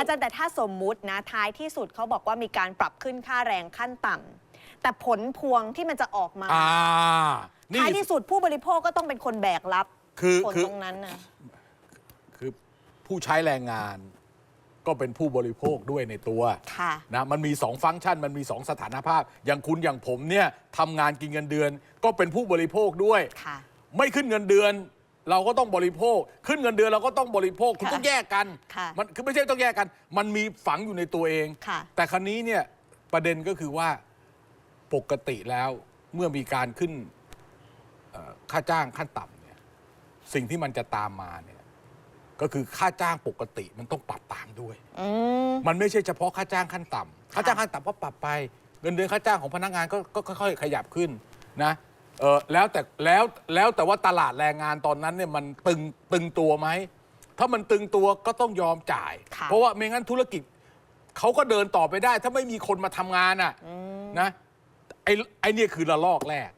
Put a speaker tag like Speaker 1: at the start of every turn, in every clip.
Speaker 1: อาจารย์แต่ถ้าสมมุตินะท้ายที่สุดเขาบอกว่ามีการปรับขึ้นค่าแรงขั้นต่ำแต่ผลพวงที่มันจะออกมา
Speaker 2: อ่านี่
Speaker 1: ท้ายที่สุดผู้บริโภคก็ต้องเป็นคนแบกรับ
Speaker 2: คือ
Speaker 1: ผล
Speaker 2: คือ
Speaker 1: ตรงนั้นนะ
Speaker 2: คือผู้ใช้แรงงาน ก็เป็นผู้บริโภคด้วยในตัว
Speaker 1: ค่ะ
Speaker 2: นะมันมีสองฟังก์ชันมันมีสองสถานภาพ อย่างคุณอย่างผมเนี่ยทำงานกินเงินเดือน ก็เป็นผู้บริโภคด้วย
Speaker 1: ค่ะ
Speaker 2: ไม่ขึ้นเงินเดือน เราก็ต้องบริโภค ขึ้นเงินเดือนเราก็ต้องบริโภคคุณ
Speaker 1: ค่ะ
Speaker 2: ต้องแยกกัน
Speaker 1: ค่ะ
Speaker 2: มันคือไม่ใช่ต้องแยกกัน มันมีฝังอยู่ในตัวเอง
Speaker 1: ค่ะ
Speaker 2: แต่ครั้นี้เนี่ยประเด็นก็คือว่าปกติแล้วเมื่อมีการขึ้นเอ่อค่าจ้างขั้นต่ำเนี่ยสิ่งที่มันจะตามมาเนี่ยก็คือค่าจ้างปกติมันต้องปรับตามด้วย
Speaker 1: อืม
Speaker 2: มันไม่ใช่เฉพาะค่าจ้างขั้นต่ำค่าจ้างขั้นต่ำก็ปรับไป เงินเดือนค่าจ้างของพนักงานก็ก็ค่อยๆขยับขึ้นนะ เออแล้วแต่แล้วแล้วแต่ว่าตลาดแรงงานตอนนั้นเนี่ยมันตึงตึงตัวไหม ถ้ามันตึงตัวก็ต้องยอมจ่าย
Speaker 1: ค่ะ
Speaker 2: เพราะว่าไม่งั้นธุรกิจเขาก็เดินต่อไปได้ ถ้าไม่มีคนมาทำงานอะนะไอ้ไอ้เนี่ยคือระลอกแรก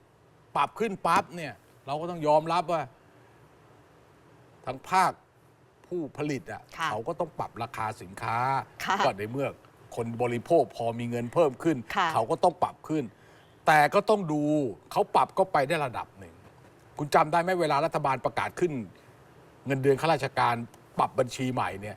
Speaker 2: ปรับขึ้นปั๊บเนี่ย เราก็ต้องยอมรับว่าทางภาคผู้ผลิตอะ
Speaker 1: ค่ะ
Speaker 2: เขาก็ต้องปรับราคาสินค้า
Speaker 1: ค่ะ
Speaker 2: ก็ในเมื่อคนบริโภคพอมีเงินเพิ่มขึ้น
Speaker 1: ค่ะ
Speaker 2: เขาก็ต้องปรับขึ้น แต่ก็ต้องดูเขาปรับก็ไปได้ระดับหนึ่ง คุณจำได้ไหมเวลารัฐบาลประกาศขึ้น เงินเดือนข้าราชการปรับบัญชีใหม่เนี่ย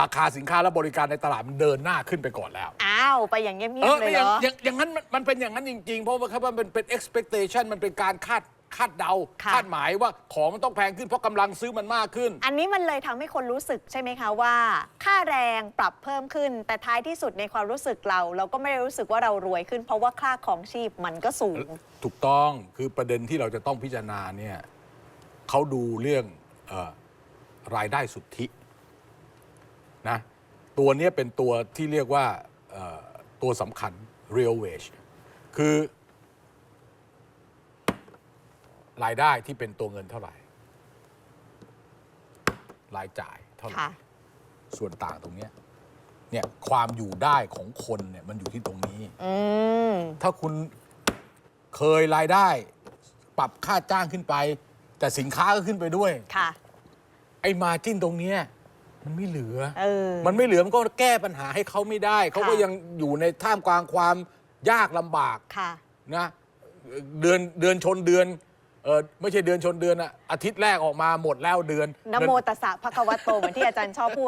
Speaker 2: ราคาสินค้าและบริการในตลาดมันเดินหน้าขึ้นไปก่อนแล้ว
Speaker 1: อ้าวไปอย่างเงียบ
Speaker 2: เออ
Speaker 1: ๆเลย
Speaker 2: อ
Speaker 1: เหร
Speaker 2: ย่าง
Speaker 1: อ
Speaker 2: อย่างอย่างนั้นมันมันเป็นอย่างนั้นจริง ๆ เพราะว่าครับว่ามันเป็น expectation มันเป็นการคาด คาดเดา
Speaker 1: ค่ะ
Speaker 2: คาดหมายว่าของมันต้องแพงขึ้นเพราะกำลังซื้อมันมากขึ้น
Speaker 1: อันนี้มันเลยทำให้คนรู้สึกใช่ไหมคะว่า ค่าแรงปรับเพิ่มขึ้น แต่ท้ายที่สุดในความรู้สึกเรา เราก็ไม่ได้รู้สึกว่าเรารวยขึ้น เพราะว่าค่าของชีพมันก็สูง
Speaker 2: ถูกต้องคือประเด็นที่เราจะต้องพิจารณาเนี่ยเขาดูเรื่องเออรายได้สุทธินะตัวเนี้ยเป็นตัวที่เรียกว่าเอ่อตัวสำคัญ real wage คือ รายได้ที่เป็นตัวเงินเท่าไหร่ รายจ่ายเท่าไหร่
Speaker 1: ค่ะ
Speaker 2: ส่วนต่างตรงเนี้ยเนี่ยความอยู่ได้ของคนเนี่ยมันอยู่ที่ตรงนี้
Speaker 1: อืม
Speaker 2: ถ้าคุณเคยรายได้ ปรับค่าจ้างขึ้นไป แต่สินค้าก็ขึ้นไปด้วย
Speaker 1: ค่ะ
Speaker 2: ไอ้มาจิ้นตรงเนี้ยมันไม่เหลือ
Speaker 1: เออ
Speaker 2: มันไม่เหลือมันก็แก้ปัญหาให้เขาไม่ได้ เขาก็
Speaker 1: ค่ะ
Speaker 2: ยังอยู่ในท่ามกลางความยากลำบาก
Speaker 1: ค่ะ
Speaker 2: นะเดือนเดือนชนเดือนเออไม่ใช่เดือนชนเดือนอะอาทิตย์แรกออกมาหมดแล้วเดือน
Speaker 1: นะโม
Speaker 2: เงิน
Speaker 1: ตัสสะภะคะวะโตเหมือนที่อาจารย์ชอบพูด